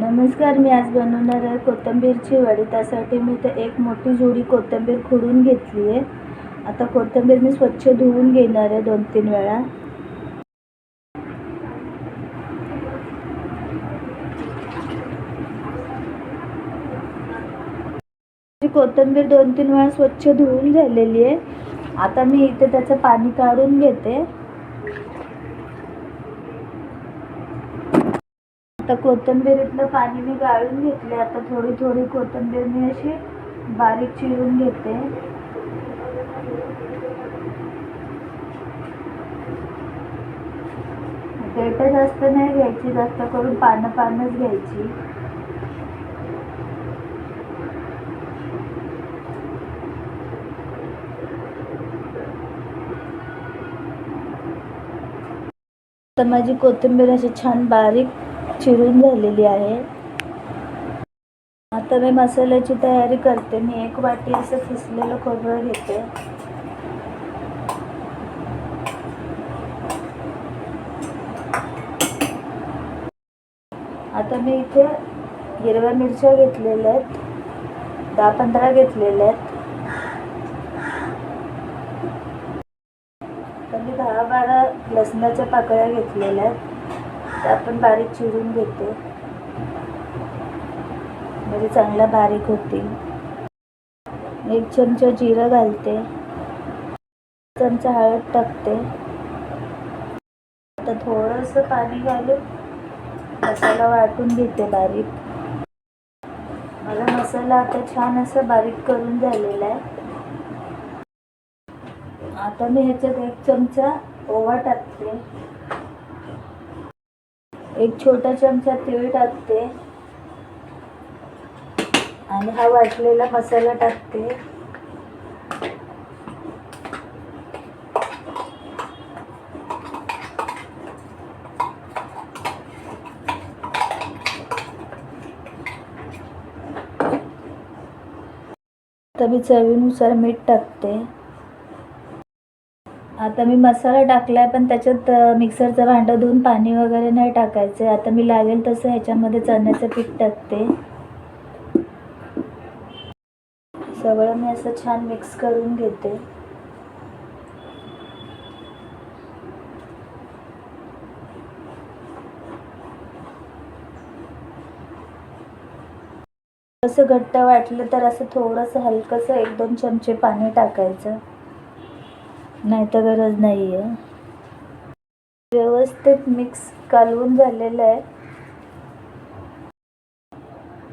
नमस्कार मी आज बनवणार आहे कोथिंबीरची वडी त्यासाठी मी तर एक मोठी जुडी कोथिंबीर खुडून घेतली आहे. आता कोथिंबीर मी स्वच्छ धुवून घेणार आहे दोन तीन वेळा. जी कोथिंबीर दोन तीन वेळा स्वच्छ धुवून झालेली आहे. आता मी इथे त्याचं पाणी काढून घेते. आता कोथिंबीरीतलं पाणी मी गाळून घेतले आता थोडी थोडी कोथिंबीर मी अशी बारीक चिरून घेते. देठ जास्त नाही घ्यायची जास्त करून पानं पानच घ्यायची. तर माझी कोथिंबीर अशी छान बारीक चिरून झालेली आहे. आता मी मसाल्याची तयारी करते. मी एक वाटी असं फिसलेलं खोबरं घेते. आता मी इथे हिरव्या मिरच्या घेतलेल्या आहेत. दहा पंधरा घेतलेल्या आहेत. तर मी दहा बारा लसणाच्या पाकळ्या घेतलेल्या आहेत. आपण बारीक चिरून घेते. म्हणजे चांगला बारीक होतील एक चमचा जिरं घालते. चमचा हळद टाकते. आता थोडंसं पाणी घालून मसाला वाटून घेते बारीक. मला मसाला आता छान असं बारीक करून झालेला आहे. आता मी ह्याच्यात एक चमचा ओवा टाकते. एक छोटा चमचा तीळ टाकते. आणि हा वाटलेला मसाला टाकते. तर मी चवीनुसार मीठ टाकते. आता मी मसाला टाकला आहे पण त्याच्यात मिक्सरचं भांडं धुवून पाणी वगैरे नाही टाकायचं. आता मी लागेल तसं ह्याच्यामध्ये चण्याचं पीठ टाकते. सगळं मी असं छान मिक्स करून घेते. असं घट्ट वाटलं तर असं थोडंसं हलकंसं एक दोन चमचे पाणी टाकायचं. नाही तर गरज नाही आहे व्यवस्थित मिक्स कालवून झालेलं आहे.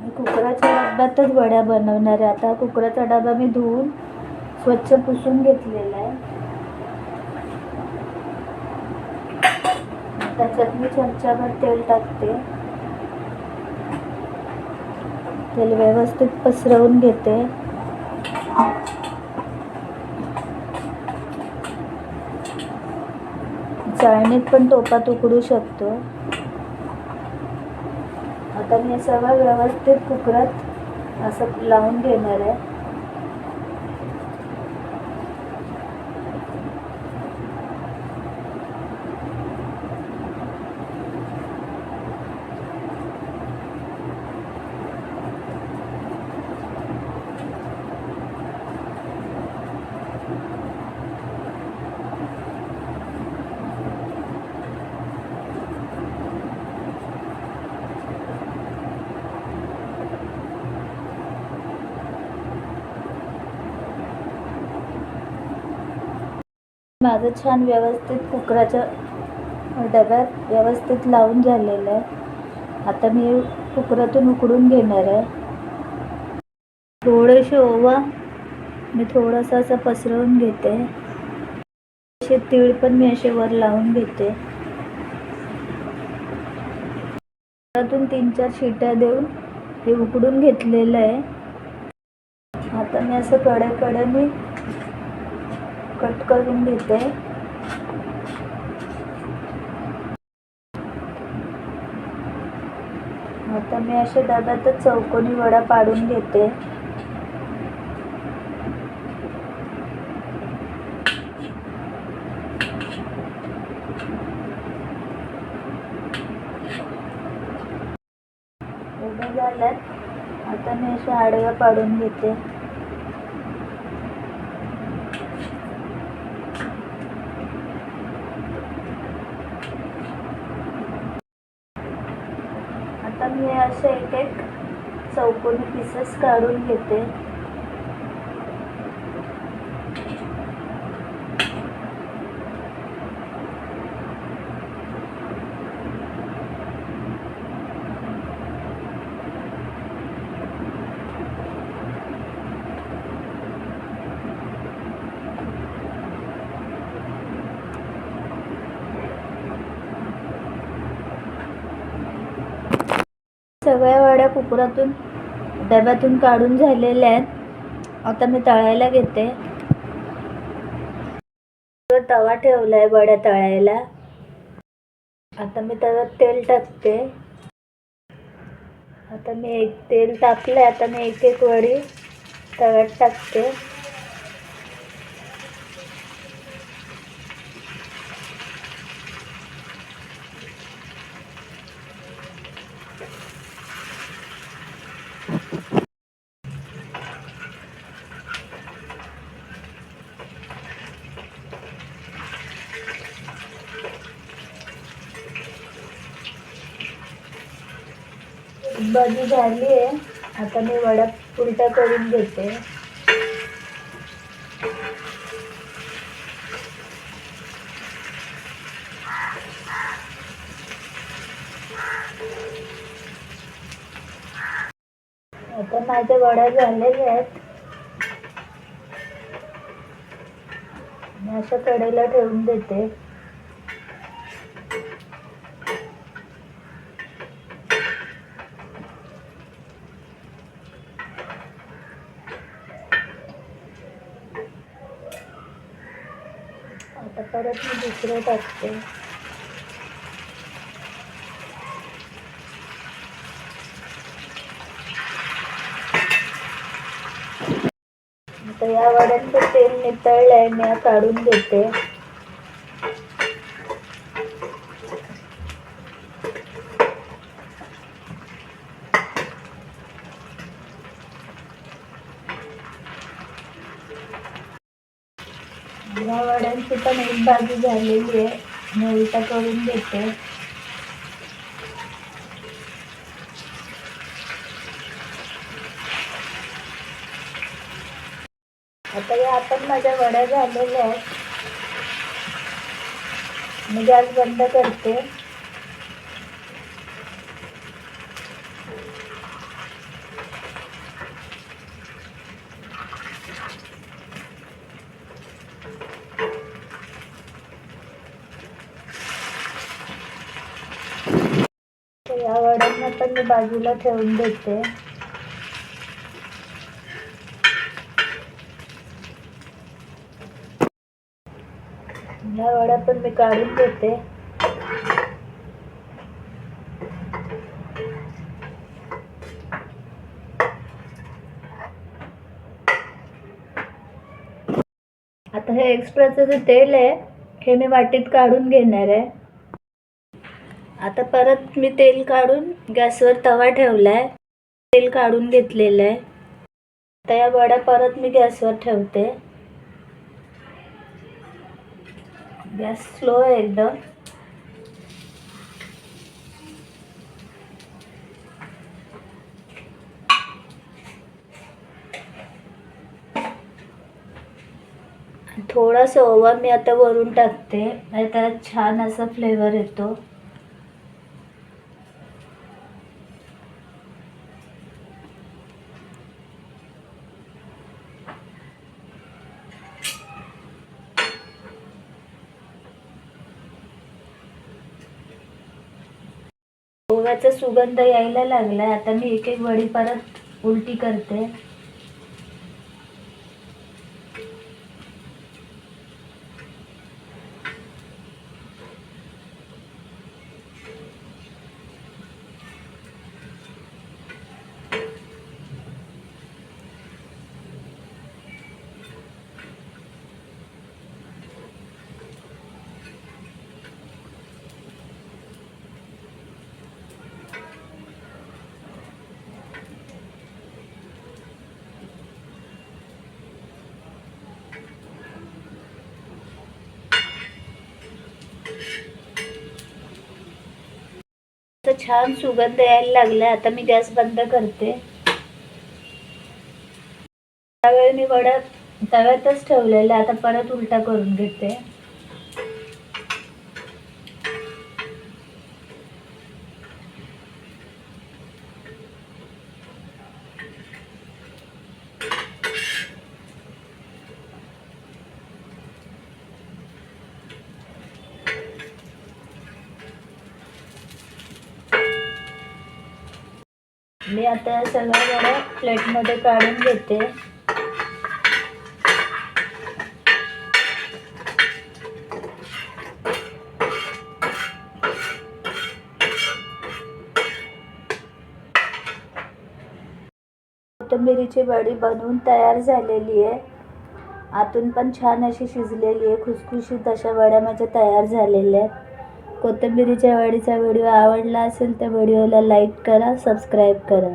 मी कुकराच्या डब्यातच वड्या बनवणार आहे. आता कुकराचा डबा मी धुवून स्वच्छ पुसून घेतलेला आहे. त्याच्यात मी चमचाभर तेल टाकते. तेल व्यवस्थित पसरवून घेते. चाळणीत पण टोपात उकडू शकतो. आता मी सगळं व्यवस्थित कुकरात असं लावून घेणार आहे. माझं छान व्यवस्थित कुकराच्या डब्यात व्यवस्थित लावून झालेलं आहे. आता मी कुकरातून उकडून घेणार आहे. थोडेसे ओवा मी थोडंसं असं पसरवून घेते. असे तीळ पण मी असे वर लावून घेते. कुकरातून तीन चार शिट्या देऊन हे उकडून घेतलेलं आहे. आता मी असं कडे मी कट करून घेते. आता मी अशा डब्यातच चौकोनी वडा पाडून घेते. झाल्यात. आता मी अशा आडव्या पाडून घेते आता मी असे एक एक चौकोनी पीसेस काढून घेते. सगळ्या वड्या कुकरातून डब्यातून काढून झालेल्या आहेत. आता मी तळायला घेते. तवा ठेवला आहे वड्या तळायला. आता मी तव्यात तेल टाकते. आता मी एक तेल टाकलं आता मी एक एक वडी तव्यात टाकते. एक झाली आहे. आता मी वडा उलटा करून घेते. आता माझे वडा झालेले आहेत. मी अशा कडेला ठेवून देते. आता परत मी दुसरं टाकते. आता या वड्यांचं तेल नितळलंय मी काढून घेते. या पण एक बाजू झालेली आहे. मी उलटा करून घेते आता या आपण माझ्या वड्या झालेल्या आहेत. मी गॅस बंद करते तर या वड्यांना पण मी बाजूला ठेवून देते. या वड्या पण मी काढून देते. आता हे एक्स्ट्राचं जे तेल आहे हे मी वाटीत काढून घेणार आहे. आता परत मी तेल काढून गॅसवर तवा ठेवला आहे तेल काढून घेतलेलं आहे. आता या वड्या परत मी गॅसवर ठेवते. गॅस स्लो आहे एकदम. थोडासा ओवा मी आता वरून टाकते. आणि त्याला छान असा फ्लेवर येतो. सुगंध यायला लागलाय. आता मी एक एक वडी परत उलटी करते. छान सुगंध यायला लागला आता मी गॅस बंद करते. त्यावेळी मी वडा तव्यातच ठेवलेला आता परत उलटा करून घेते. मी आता या सगळ्या वड्या प्लेटमध्ये काढून घेते. कोथिंबिरीची वडी बनवून तयार झालेली आहे. आतून पण छान अशी शिजलेली आहे. खुसखुशीत अशा वड्या माझ्या तयार झालेल्या आहेत. कोथिंबिरीच्या वडीचा व्हिडिओ आवडला असेल तर व्हिडिओला लाईक करा सबस्क्राईब करा.